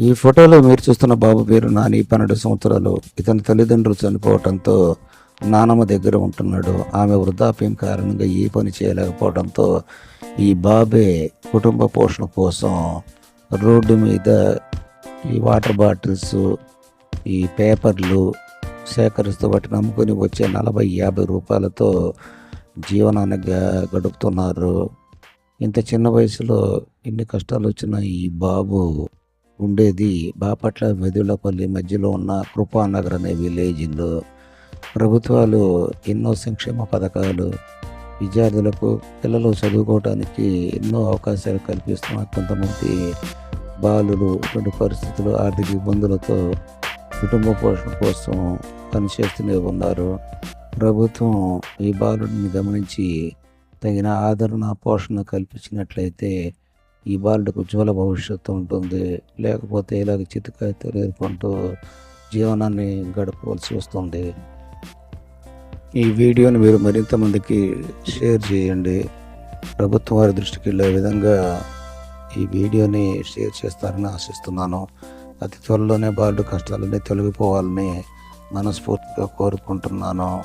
ఈ ఫోటోలో మీరు చూస్తున్న బాబు పేరు నాని పన్నెండు సంవత్సరాలు. ఇతని తల్లిదండ్రులు చనిపోవడంతో నానమ్మ దగ్గర ఉంటున్నాడు. ఆమె వృద్ధాప్యం కారణంగా ఈ పని చేయలేకపోవడంతో ఈ బాబే కుటుంబ పోషణ కోసం రోడ్డు మీద ఈ వాటర్ బాటిల్స్ ఈ పేపర్లు సేకరిస్తూ వాటిని అమ్ముకొని వచ్చే నలభై యాభై రూపాయలతో జీవనాన్ని గడుపుతున్నారు. ఇంత చిన్న వయసులో ఇన్ని కష్టాలు వచ్చిన ఈ బాబు ఉండేది. బాపట్ల వెదులపల్లి మధ్యలో ఉన్న కృపానగర్ అనే విలేజ్లో ప్రభుత్వాలు ఎన్నో సంక్షేమ పథకాలు విద్యార్థులకు పిల్లలు చదువుకోవడానికి ఎన్నో అవకాశాలు కల్పిస్తున్న కొంతమంది బాలులు ఇటువంటి పరిస్థితులు ఆర్థిక ఇబ్బందులతో కుటుంబ పోషణ కోసం పనిచేస్తూనే ఉన్నారు. ప్రభుత్వం ఈ బాలుడిని గమనించి తగిన ఆదరణ పోషణ కల్పించినట్లయితే ఈ బాలుడికి ఉజ్వల భవిష్యత్తు ఉంటుంది. లేకపోతే ఇలాగ చితికాయతో ఎదుర్కొంటూ జీవనాన్ని గడపవలసి వస్తుంది. ఈ వీడియోని మీరు మరింత మందికి షేర్ చేయండి. ప్రభుత్వం వారి దృష్టికి వెళ్ళే విధంగా ఈ వీడియోని షేర్ చేస్తారని ఆశిస్తున్నాను. అతి త్వరలోనే బాలుడు కష్టాలన్నీ తొలగిపోవాలని మనస్ఫూర్తిగా కోరుకుంటున్నాను.